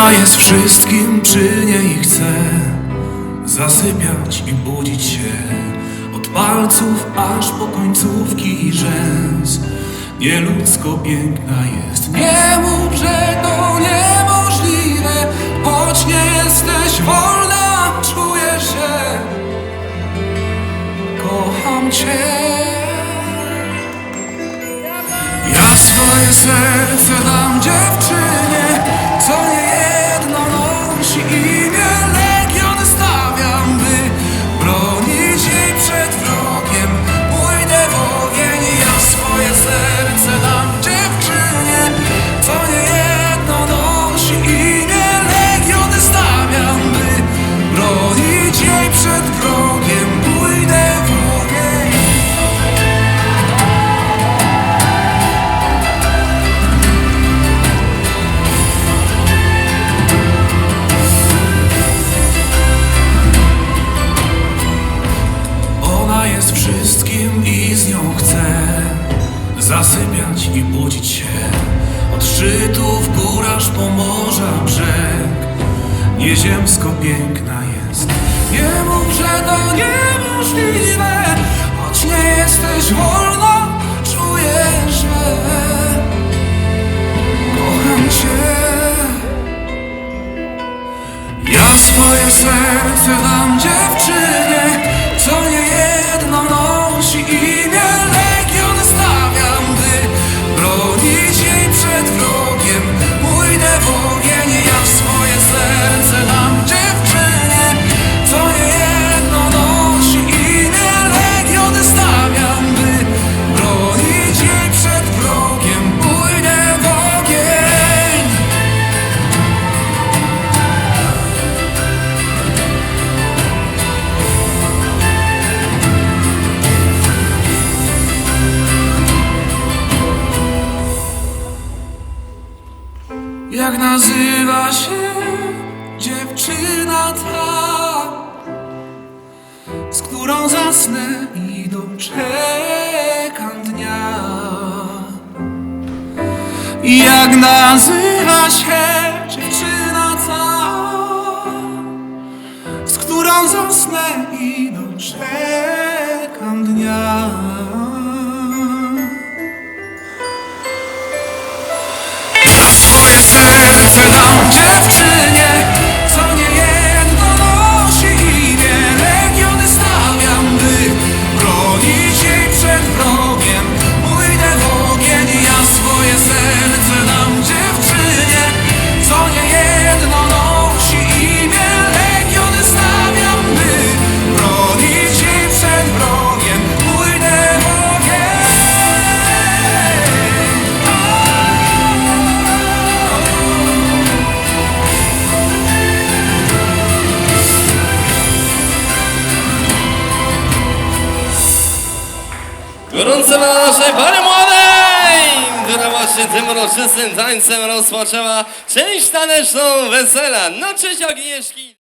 Ona jest wszystkim przy niej chce. Zasypiać i budzić się Od palców aż po końcówki rzęs. Nieludzko piękna jest. Nie mów, że to niemożliwe. Choć nie jesteś wolna Czuję, że Kocham cię. Ja swoje serce dam dziewczynie, zasypiać i budzić się od szczytów gór aż po morza brzeg. Nieziemsko piękna jest. Nie mów, że to niemożliwe, choć nie jesteś wolna, czuję, że kocham cię. Ja swoje serce dam dziewczynie, co niejedno nosi Jak nazywa się dziewczyna ta, z którą zasnę i doczekam dnia? Jak nazywa się dziewczyna ta, z którą zasnę i doczekam Gorące dla naszej pary młodej, która właśnie tym uroczystym tańcem rozpoczęła część taneczną wesela. Na cześć Agnieszki!